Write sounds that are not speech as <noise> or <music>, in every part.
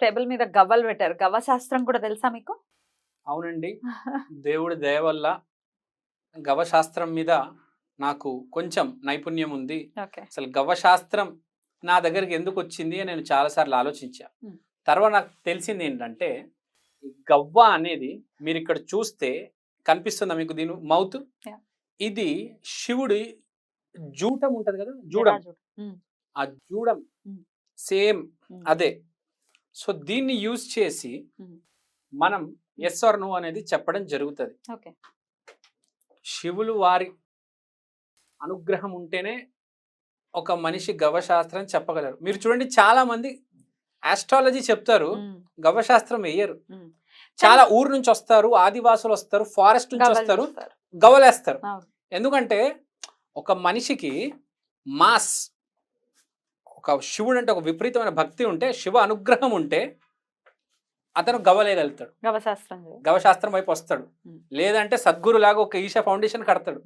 Table మీద గవ్వలు పెట్టారు. గవ్వ శాస్త్రం కూడా తెలుసా మీకు? అవునండి. <laughs> దేవుడి దయ వల్ల గవశాస్త్రం మీద నాకు కొంచెం నైపుణ్యం ఉంది. అసలు గవశాస్త్రం నా దగ్గరికి ఎందుకు వచ్చింది అని నేను చాలాసార్లు ఆలోచించా. తర్వాత నాకు తెలిసింది ఏంటంటే గవ్వ అనేది మీరు ఇక్కడ చూస్తే కనిపిస్తుందా మీకు దీని మౌత్. ఇది శివుడి జూటం ఉంటది కదా? జూడం. ఆ జూడం. సేమ్. అదే. సో దీన్ని యూజ్ చేసి. మనం ఎస్ ఆర్ నో అనేది చెప్పడం జరుగుతుంది. శివులు వారి అనుగ్రహం ఉంటేనే ఒక మనిషి గవశాస్త్రం చెప్పగలరు. మీరు చూడండి చాలా మంది ఆస్ట్రాలజీ చెప్తారు గవశాస్త్రం వేయరు. చాలా ఊరు నుంచి వస్తారు ఆదివాసులు వస్తారు ఫారెస్ట్ నుంచి వస్తారు గవలేస్తారు. ఎందుకంటే ఒక మనిషికి మాస్ ఒక శివుడు అంటే ఒక విపరీతమైన భక్తి ఉంటే శివ అనుగ్రహం ఉంటే అతను గవలేయగలుగుతాడు గవశాస్త్రం గవశాస్త్రం వైపు వస్తాడు. లేదంటే సద్గురు లాగా ఒక ఈశా ఫౌండేషన్ కడతాడు.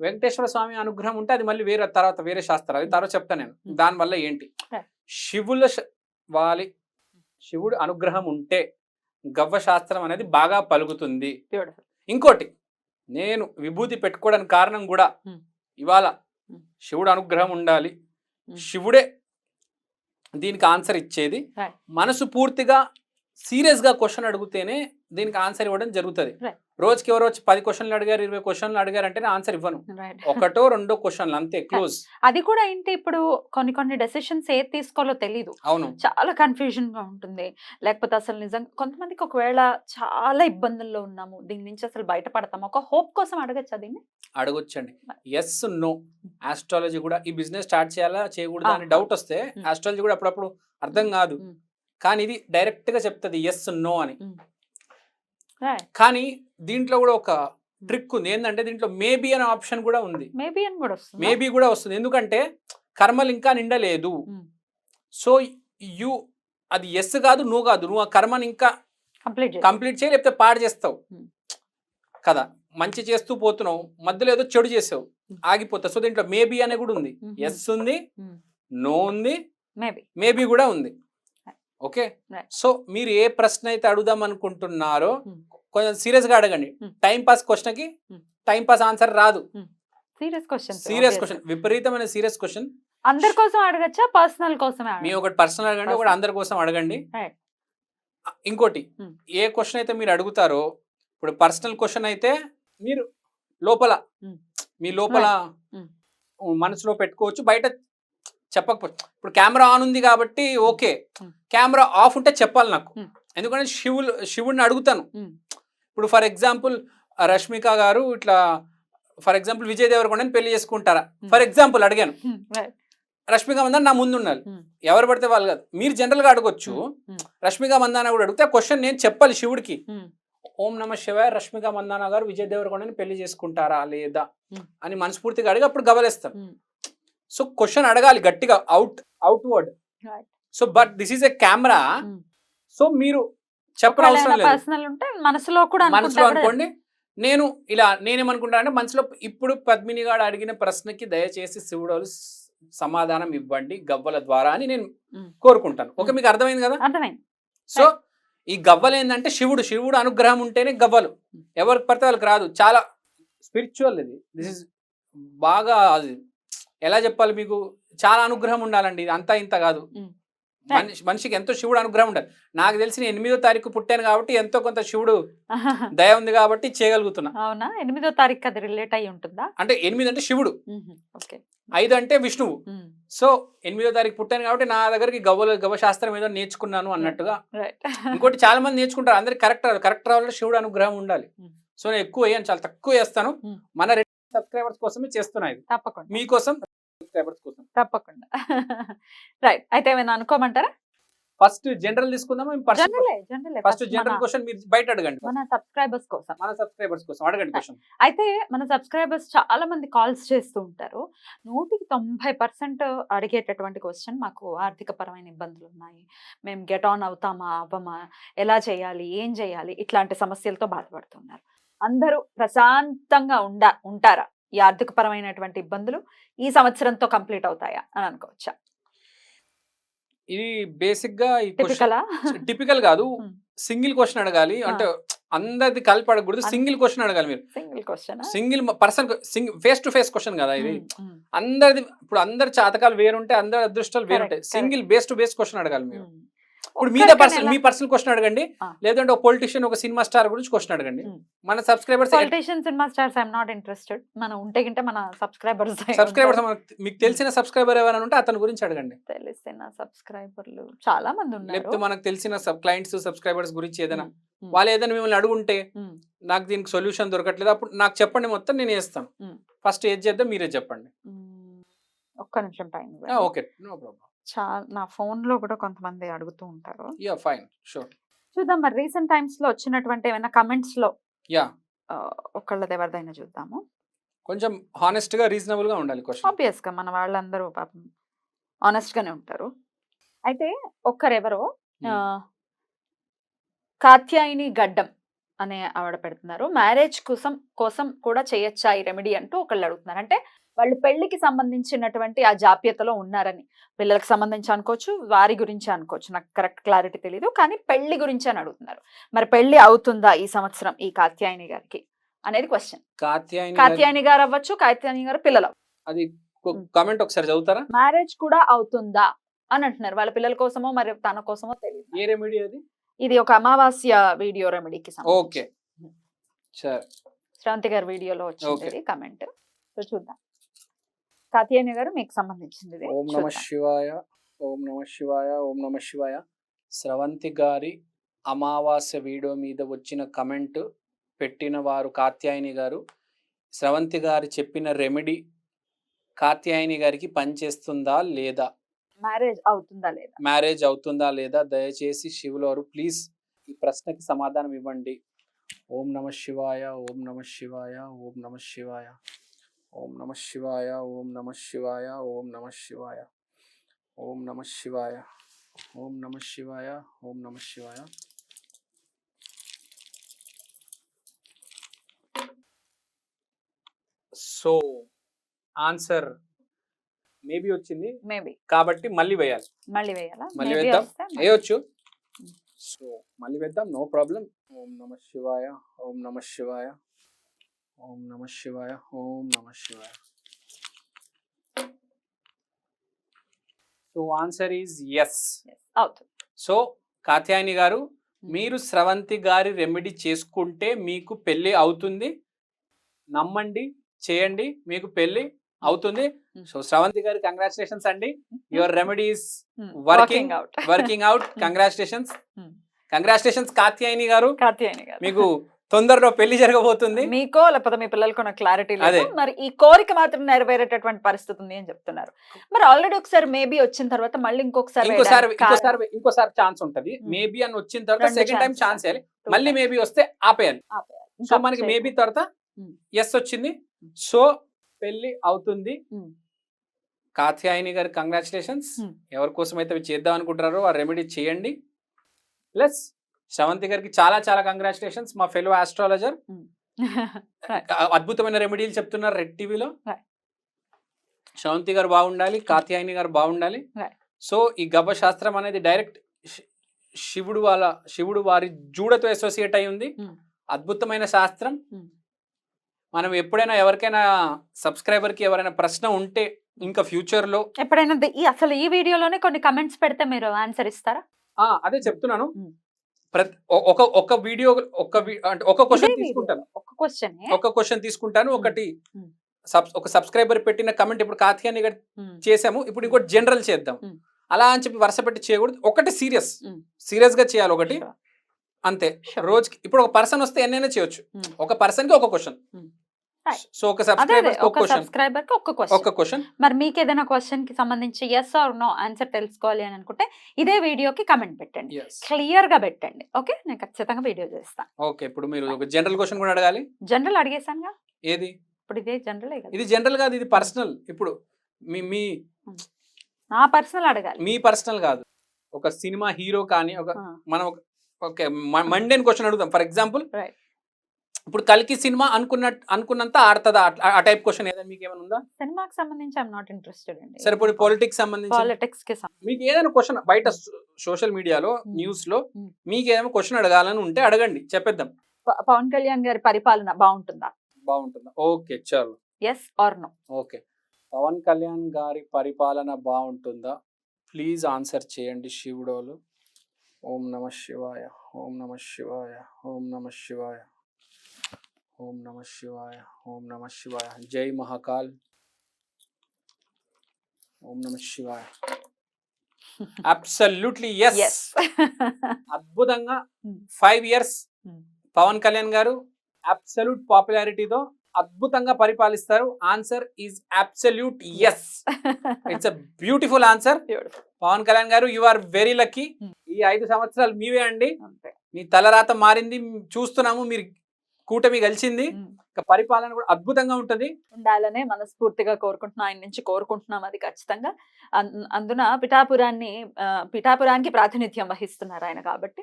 వెంకటేశ్వర స్వామి అనుగ్రహం ఉంటే అది మళ్ళీ వేరే తర్వాత వేరే శాస్త్రం అది తర్వాత చెప్తాను నేను. దానివల్ల ఏంటి. శివుల వాలి శివుడు అనుగ్రహం ఉంటే గవ్వ శాస్త్రం అనేది బాగా పలుకుతుంది ఇంకోటి నేను విభూతి పెట్టుకోవడానికి కారణం కూడా. ఇవాళ. శివుడు అనుగ్రహం ఉండాలి. శివుడే దీనికి ఆన్సర్ ఇచ్చేది. మనసు పూర్తిగా సీరియస్గా క్వశ్చన్ అడిగితేనే దీనికి ఆన్సర్ ఇవ్వడం జరుగుతుంది. రోజుకి ఎవరో వచ్చి పది క్వశ్చన్లు అడిగారు ఇరవై క్వశ్చన్లు అడిగారు అంటే ఆన్సర్ ఇవ్వను. ఒకటో రెండో క్వశ్చన్లు అంతే క్లోజ్. అది కూడా ఏంటి ఇప్పుడు కొన్ని కొన్ని డెసిషన్స్ ఏది తీసుకోవాలో తెలీదు. అవును. చాలా కన్ఫ్యూజన్గా ఉంటుంది. లేకపోతే అసలు నిజంగా కొంతమందికి ఒకవేళ చాలా ఇబ్బందుల్లో ఉన్నాము దీని నుంచి అసలు బయటపడతాము ఒక హోప్ కోసం అడగచ్చా దీన్ని? అడగొచ్చండి. ఎస్ నో ఆస్ట్రాలజీ కూడా ఈ బిజినెస్ స్టార్ట్ చేయాలా చేయకూడదా అని. డౌట్ వస్తే. ఆస్ట్రాలజీ కూడా అప్పుడప్పుడు అర్థం కాదు. కానీ ఇది డైరెక్ట్గా చెప్తుంది ఎస్ నో అని. కానీ దీంట్లో కూడా ఒక ట్రిక్ ఉంది ఏంటంటే దీంట్లో మేబీ అనే ఆప్షన్ కూడా ఉంది మేబీ అని కూడా వస్తుంది మేబీ కూడా వస్తుంది ఎందుకంటే కర్మలు ఇంకా నిండలేదు. సో యు అది ఎస్ కాదు నువ్వు కాదు నువ్వు ఆ కర్మని ఇంకా కంప్లీట్ కంప్లీట్ చేయి లేకపోతే పాడు చేస్తావు. కదా మంచి చేస్తూ పోతున్నావు మధ్యలో ఏదో చెడు చేసావు. ఆగిపోతావు సో దీంట్లో మేబీ అనే కూడా ఉంది. ఎస్ ఉంది. నో ఉంది మేబీ మేబీ కూడా ఉంది. ఓకే. సో మీరు ఏ ప్రశ్న అయితే అడుగుదాం అనుకుంటున్నారో. కొంచెం సీరియస్గా అడగండి. టైం పాస్ క్వశ్చన్కి. టైం పాస్ ఆన్సర్ రాదు సీరియస్ క్వశ్చన్ సీరియస్ క్వశ్చన్ విపరీతమైన సీరియస్ క్వశ్చన్ అందరి కోసం అడగచ్చా పర్సనల్ కోసమే మీ? ఒకటి పర్సనల్ అడగండి ఒకటి. అందరి కోసం అడగండి. ఇంకోటి. ఏ క్వశ్చన్ అయితే మీరు అడుగుతారో ఇప్పుడు పర్సనల్ క్వశ్చన్ అయితే మీరు లోపల. మీ లోపల. మనసులో పెట్టుకోవచ్చు బయట చెప్పకపోవచ్చు ఇప్పుడు కెమెరా ఆన్ ఉంది కాబట్టి ఓకే. కెమెరా ఆఫ్ ఉంటే చెప్పాలి నాకు. ఎందుకంటే శివులు శివుడిని అడుగుతాను. ఇప్పుడు ఫర్ ఎగ్జాంపుల్ రష్మిక గారు ఇట్లా ఫర్ ఎగ్జాంపుల్ విజయ్ దేవరకొండని పెళ్ళి చేసుకుంటారా. ఫర్ ఎగ్జాంపుల్ అడిగాను. రష్మిక మందాన నా ముందు ఉండాలి. ఎవరు పడితే వాళ్ళు కాదు మీరు జనరల్గా అడగొచ్చు. రష్మిక మందాన కూడా అడిగితే క్వశ్చన్ నేను చెప్పాలి శివుడికి. ఓం నమ శివాయ రష్మిక మందాన గారు విజయ్ దేవరకొండని పెళ్ళి చేసుకుంటారా లేదా. అని మనస్ఫూర్తిగా అడిగి అప్పుడు గవలేస్తాం Hmm. సో క్వశ్చన్ అడగాలి గట్టిగా out outward. So but this is a camera. So మీరు చెప్పిన అవసరం లేదు. పర్సనల్ ఉంటే మనసులో కూడా మనసులో అనుకోండి నేను ఇలా నేనేమనుకుంటానంటే మనసులో ఇప్పుడు పద్మిని గారు అడిగిన ప్రశ్నకి దయచేసి శివుడు సమాధానం ఇవ్వండి గవ్వల ద్వారా అని నేను. కోరుకుంటాను. ఓకే. మీకు అర్థమైంది కదా? అర్థమైంది. సో ఈ గవ్వలు ఏంటంటే శివుడు శివుడు అనుగ్రహం ఉంటేనే గవ్వలు. ఎవరికి పడితే వాళ్ళకి రాదు. చాలా స్పిరిచువల్ ఇది. దిస్ ఇస్ బాగా అది ఎలా చెప్పాలి మీకు? చాలా అనుగ్రహం ఉండాలండి. ఇది అంతా ఇంత కాదు. మనిషి మనిషికి ఎంతో శివుడు అనుగ్రహం ఉండాలి. నాకు తెలిసి నేను ఎనిమిదో తారీఖు పుట్టాను కాబట్టి ఎంతో కొంత శివుడు <laughs> దయ ఉంది కాబట్టి చేయగలుగుతున్నా. అవునా? ఎనిమిదో తారీఖు అది రిలేట్ అయి ఉంటుందా? అంటే ఎనిమిది అంటే శివుడు. ఐదు అంటే విష్ణువు. సో ఎనిమిదో తారీఖు పుట్టాను కాబట్టి నా దగ్గరికి గవ్వలు గవ్వ శాస్త్రం ఏదో నేర్చుకున్నాను అన్నట్టుగా. <laughs> ఇంకోటి చాలా మంది నేర్చుకుంటారు. అందరికి కరెక్ట్ రాదు కరెక్ట్ రావాలంటే శివుడు అనుగ్రహం ఉండాలి. సో నేను ఎక్కువ వేయను చాలా తక్కువ వేస్తాను. మన సబ్స్క్రైబర్స్ కోసమే చేస్తున్నా ఇది. తప్పకుండా. మీకోసం సబ్స్క్రైబర్స్ కోసం. తప్పకుండా. రైట్. అయితే ఏమైనా అనుకోమంటారా? ఫస్ట్ జనరల్ తీసుకుందామా? పర్సనల్ జనరలే జనరలే. ఫస్ట్ జనరల్ క్వశ్చన్ మీరు బయట అడగండి. మన సబ్స్క్రైబర్స్ కోసం. మన సబ్స్క్రైబర్స్ కోసం. అడగండి క్వశ్చన్. అయితే మన సబ్స్క్రైబర్స్ చాలా మంది కాల్స్ చేస్తూ ఉంటారు. నూటికి తొంభై పర్సెంట్ అడిగేటటువంటి క్వశ్చన్ మాకు ఆర్థిక పరమైన ఇబ్బందులు ఉన్నాయి. మేము గెట్ ఆన్ అవుతామా? అవ్వమా? ఎలా చేయాలి? ఏం చేయాలి? ఇట్లాంటి సమస్యలతో బాధపడుతున్నారు. అందరూ ప్రశాంతంగా ఉండ ఉంటారా? ఈ ఆర్థిక పరమైనటువంటి ఇబ్బందులు ఈ సంవత్సరంతో కంప్లీట్ అవుతాయా అని అనుకోవచ్చా? ఇది బేసిక్గా టిపికలా కాదు. <laughs> సింగిల్ క్వశ్చన్ అడగాలి. అంటే అందరిది కలిపి అడగకూడదు. సింగిల్ క్వశ్చన్ అడగాలి మీరు. Single question? Single person single face to face question కదా ఇది. అందరిది ఇప్పుడు అందరి జాతకాలు వేరుంటాయి అందరి అదృష్టాలు వేరుంటాయి. Single base to base question అడగాలి మీరు. ఇప్పుడు మీద పర్సన్ మీ పర్సనల్ క్వశ్చన్ అడగండి. లేదంటే ఒక పొలిటీషియన్ ఒక సినిమా స్టార్ గురించి క్వశ్చన్ అడగండి. మన subscribers politician cinema stars I'm not interested. మనం ఉంటే గింటే మన సబ్స్క్రైబర్స్ సబ్స్క్రైబర్స్ మీకు తెలిసిన సబ్స్క్రైబర్ ఎవరైనా ఉంటే అతని గురించి అడగండి. తెలిసిన సబ్స్క్రైబర్లు. చాలా మంది ఉన్నారు. లేకపోతే మనకు తెలిసిన సబ్ క్లయింట్స్ సబ్స్క్రైబర్స్ గురించి ఏదైనా. వాళ్ళు ఏదైనా మిమ్మల్ని అడుగుంటే. నాకు దీనికి సొల్యూషన్ దొరకట్లేదు. అప్పుడు నాకు చెప్పండి మొత్తం నేను వేస్తాను. ఫస్ట్ ఏది చేద్దాం మీరే చెప్పండి. ఒక్క నిమిషం టైం ఓకే. No problem. చాలా నా ఫోన్లో కూడా కొంతమంది అడుగుతూ ఉంటారు. యా ఫైన్ షూర్ చూద్దాం మరి రీసెంట్ టైమ్స్లో వచ్చినటువంటి ఏమైనా కమెంట్స్లో యా ఆ, ఒకళ్ళది ఎవరిదైనా చూద్దాము. కొంచెం హానెస్ట్గా రీజనబుల్గా ఉండాలి క్వశ్చన్ ఆబ్వియస్గా మన వాళ్ళందరూ పాపం ఆనెస్ట్ గానే ఉంటారు. అయితే ఒక్కరెవరో ఆ, కాత్యాయిని గడ్డం. అనే ఆవిడ పెడుతున్నారు. మ్యారేజ్ కోసం కోసం కూడా చేయొచ్చా ఈ రెమెడీ అంటూ ఒకళ్ళు అడుగుతున్నారు. అంటే వాళ్ళు పెళ్ళికి సంబంధించినటువంటి ఆ జాప్యతలో ఉన్నారని. పిల్లలకు సంబంధించి అనుకోవచ్చు వారి గురించి అనుకోవచ్చు. నాకు కరెక్ట్ క్లారిటీ తెలియదు కానీ పెళ్ళి గురించి అని అడుగుతున్నారు. మరి పెళ్ళి అవుతుందా ఈ సంవత్సరం ఈ కాత్యాయని గారికి? అనేది క్వశ్చన్ కాత్యాయని గారి- అవ్వచ్చు కాత్యాయని గారు పిల్లలు. అది. కామెంట్ ఒకసారి చదువుతారా? మ్యారేజ్ కూడా అవుతుందా అని అంటున్నారు. వాళ్ళ పిల్లల కోసమో మరి తన కోసమో తెలియదు ఏ రెమెడీ అది? ఇది ఒక అమావాస్య వీడియో రెమెడీకి ఓకే. సరే. శ్రవంతి గారి వీడియోలో వచ్చింది కమెంట్. సో చూద్దాం. కాత్యాయని గారు మీకు సంబంధించింది. ఓం నమ. శివాయ ఓం నమ శివాయ ఓం నమ శివాయ. స్రవంతి గారి అమావాస్య వీడియో మీద వచ్చిన కమెంట్ పెట్టిన వారు కాత్యాయని గారు. స్రవంతి గారు చెప్పిన రెమెడీ కాత్యాయని గారికి పనిచేస్తుందా లేదా? మ్యారేజ్ అవుతుందా లేదా? మ్యారేజ్ అవుతుందా లేదా? దయచేసి శివులవారు ప్లీజ్ ఈ ప్రశ్నకి సమాధానం ఇవ్వండి. ఓం నమ శివాయ ఓం నమ శివాయ ఓం నమ శివాయ ఓం నమ శివాయ ఓం నమ శివాయ ఓం నమ శివాయ ఓం నమ శివాయ ఓం నమ శివాయ ఓం నమ శివాయ. సో ఆన్సర్ మేబీ వచ్చింది. మేబీ. కాబట్టి మళ్ళీ వేయాలి. మళ్ళీ వేయాలా? మళ్ళీ వేద్దాం. వేయొచ్చు. సో మళ్ళీ వేద్దాం. No problem. ఓం నమ శివాయ. ఓం నమ శివాయ. ఓం నమ శివాయ. ఓం నమ శివాయ. So answer is yes Yes, అవుతుంది సో కాత్యాయని గారు మీరు స్రవంతి గారి రెమెడీ చేసుకుంటే మీకు పెళ్ళి అవుతుంది. నమ్మండి చేయండి మీకు పెళ్ళి అవుతుంది. సో స్రవంతి గారి కంగ్రాచులేషన్స్ అండి. Your remedies Hmm, working out. Working out congratulations Hmm. Congratulations Katyayani garu. Katyayani garu. మీకు తొందరలో పెళ్ళి జరగబోతుంది. మీకో లేకపోతే మీ పిల్లలకో నాకు క్లారిటీ. లేదు. మరి ఈ కోరిక మాత్రం నెరవేరేటటువంటి పరిస్థితి ఉంది అని చెప్తున్నారు. మరి ఆల్రెడీ ఒకసారి మేబీ వచ్చిన తర్వాత మళ్ళీ ఇంకొకసారి ఇంకోసారి ఇంకోసారి ఇంకోసారి ఛాన్స్ ఉంటది. Hmm. మేబీ అని వచ్చిన తర్వాత సెకండ్ టైం. ఛాన్స్ వేయాలి. మళ్ళీ. మేబీ వస్తే ఆపేయాలి. సో ఇంకా మనకి. మేబీ తర్వాత Hmm. ఎస్ వచ్చింది. సో పెళ్ళి అవుతుంది. Hmm. కాత్యాయని గారి కంగ్రాచులేషన్స్. ఎవరి కోసం అయితే అవి చేద్దాం అనుకుంటున్నారో ఆ రెమెడీ చేయండి ప్లస్ శ్రవంతి గారికి చాలా చాలా కంగ్రాచులేషన్స్ మా ఫెలో ఆస్ట్రాలజర్. <laughs> అద్భుతమైన రెమెడీలు చెప్తున్నారు రెడ్ టీవీలో. శ్రవంతి గారు బాగుండాలి కాత్యాయని గారు బాగుండాలి. సో ఈ గవ్వ శాస్త్రం అనేది డైరెక్ట్ శివుడు వాళ్ళ శివుడు వారి జూడతో అసోసియేట్ అయి ఉంది. అద్భుతమైన శాస్త్రం. మనం ఎప్పుడైనా ఎవరికైనా సబ్స్క్రైబర్కి ఎవరైనా ప్రశ్న ఉంటే ఇంకా ఫ్యూచర్లో ఎప్పుడైనా ది- ఈ అసలు ఈ వీడియోలోనే కొన్ని కమెంట్స్ పెడితే మీరు ఆన్సర్ ఇస్తారా ఆ, అదే చెప్తున్నాను Hmm. ప్రతి ఒ- ఒక ఒక వీడియో ఒక వి- అంటే ఒక క్వశ్చన్ తీసుకుంటాను. ఒక క్వశ్చన్ ఒక క్వశ్చన్ తీసుకుంటాను ఒకటి Hmm. ఒక సబ్స్క్రైబర్ పెట్టిన కమెంట్ ఇప్పుడు కాత్యాన్ని చేసాము ఇప్పుడు ఇంకోటి జనరల్ చేద్దాం Hmm. అలా అని చెప్పి వరుస పెట్టి చేయకూడదు ఒకటి సీరియస్ Hmm. సీరియస్గా చేయాలి ఒకటి అంతే. రోజుకి ఇప్పుడు ఒక పర్సన్ వస్తే ఎన్నైనా చేయొచ్చు Hmm. ఒక పర్సన్కి ఒక క్వశ్చన్ Hmm. సో ఒక సబ్స్క్రైబర్కి ఒక్క క్వశ్చన్ ఒక క్వశ్చన్ మరి మీకు ఏదైనా క్వశ్చన్కి సంబంధించి ఎస్ ఆర్ నో ఆన్సర్ తెలుసుకోవాలి అని అనుకుంటే ఇదే వీడియోకి కమెంట్ పెట్టండి. క్లియర్గా పెట్టండి. ఓకే నేను ఖచ్చితంగా వీడియో చేస్తాను ఓకే ఇప్పుడు మీరు ఒక జనరల్ క్వశ్చన్ కూడా అడగాలి. జనరల్ అడిగేసానుగా ఏది? ఇప్పుడు ఇదే జనరల్ ఇది జనరల్ కాదు ఇది పర్సనల్ ఇప్పుడు మీ మీ నా పర్సనల్ అడగాలి. మీ పర్సనల్ కాదు. ఒక సినిమా హీరో కానీ ఒక మనం ఒక ఓకే మండేన్ క్వశ్చన్ అడుగుతాం ఫర్ ఎగ్జాంపుల్. ఇప్పుడు కలికి సినిమా అనుకున్న అనుకున్నంత ఆడుతుందా? ఆ- టైప్ క్వశ్చన్ ఏదైనా మీకు ఏమైనా ఉందా? సినిమాకి సంబంధించి ఐఎమ్ నాట్ ఇంట్రెస్టెడ్ అండి. సరే ఇప్పుడు పొలిటిక్స్ సంబంధించి పాలిటిక్స్కి మీకు ఏదైనా క్వశ్చన్ బయట సోషల్ మీడియాలో. న్యూస్లో Hmm. మీకు ఏదైనా క్వశ్చన్ అడగాలని ఉంటే అడగండి చెప్పేద్దాం. ప- పవన్ కళ్యాణ్ గారి పరిపాలన బాగుంటుందా? బాగుంటుందా? ఓకే చాలు. Yes or no okay. Pawan Kalyan గారి పరిపాలన బాగుంటుందా? ప్లీజ్ ఆన్సర్ చేయండి శివుడోలు ఓం నమ శివాయ ఓం నమ శివాయ ఓం నమ శివాయ. ఓం నమ శివాయ ఓం నమ శివాయ. జై మహాకాల్. ఓం నమ శివాయ. <laughs> అబ్సల్యూట్లీ ఎస్ <laughs> అద్భుతంగా Hmm. Five years Hmm. Pawan Kalyan garu absolute పాపులారిటీతో అద్భుతంగా పరిపాలిస్తారు. Answer is absolute yes it's a beautiful answer Pawan Kalyan garu you are very lucky Hmm. ఈ ఐదు సంవత్సరాలు మీవే అండి. మీ తలరాత మారింది. చూస్తున్నాము. మీరు కూటమి కలిసింది పరిపాలన కూడా అద్భుతంగా ఉంటది. ఉండాలనే మనస్ఫూర్తిగా కోరుకుంటున్నాం ఆయన నుంచి కోరుకుంటున్నాం అది ఖచ్చితంగా. అందున పిఠాపురాన్ని పిఠాపురానికి ప్రాతినిధ్యం వహిస్తున్నారు ఆయన కాబట్టి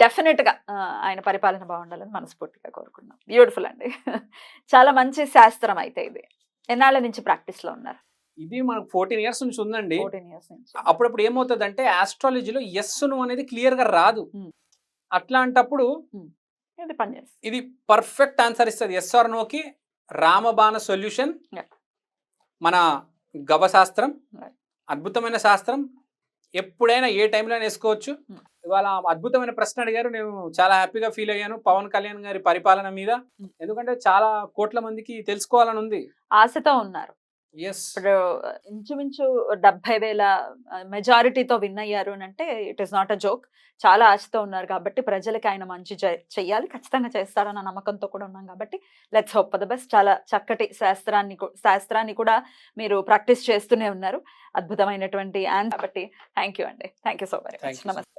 డెఫినెట్గా ఆయన పరిపాలన బాగుండాలని మనస్ఫూర్తిగా కోరుకుంటున్నాం. బ్యూటిఫుల్ అండి. <laughs> చాలా మంచి శాస్త్రం అయితే ఇది. ఎన్నాళ్ళ నుంచి ప్రాక్టీస్లో ఉన్నారు? ఇది మనకు ఫోర్టీన్ ఇయర్స్ నుంచి ఉందండి. ఫోర్టీన్ ఇయర్స్ నుంచి. అప్పుడప్పుడు ఏమవుతుంది అంటే ఆస్ట్రాలజీలో ఎస్ను అనేది క్లియర్గా రాదు. అట్లాంటప్పుడు ఇది పనిచేస్తుంది ఇది పర్ఫెక్ట్ ఆన్సర్ ఇస్తుంది ఎస్ ఆర్ నోకి రామబాణ సొల్యూషన్. మన గవ శాస్త్రం. అద్భుతమైన శాస్త్రం ఎప్పుడైనా ఏ టైంలో వేసుకోవచ్చు Hmm. ఇవాళ అద్భుతమైన ప్రశ్న అడిగారు నేను చాలా హ్యాపీగా ఫీల్ అయ్యాను పవన్ కళ్యాణ్ గారి పరిపాలన మీద Hmm. ఎందుకంటే చాలా కోట్ల మందికి తెలుసుకోవాలని ఉంది ఆశతో ఉన్నారు ఇప్పుడు ఇంచుమించు డెబ్బై వేల మెజారిటీతో విన్ అయ్యారు అని అంటే it is not a joke. చాలా ఆశతో ఉన్నారు కాబట్టి ప్రజలకి ఆయన మంచి చెయ్యాలి. ఖచ్చితంగా చేస్తాడన్న నమ్మకంతో కూడా ఉన్నాం కాబట్టి లెట్స్ హోప్ ద బెస్ట్. చాలా చక్కటి శాస్త్రాన్ని శాస్త్రాన్ని కూడా మీరు ప్రాక్టీస్ చేస్తూనే ఉన్నారు. అద్భుతమైనటువంటి అండ్ కాబట్టి థ్యాంక్ యూ అండి. Thank you so very much. నమస్తే.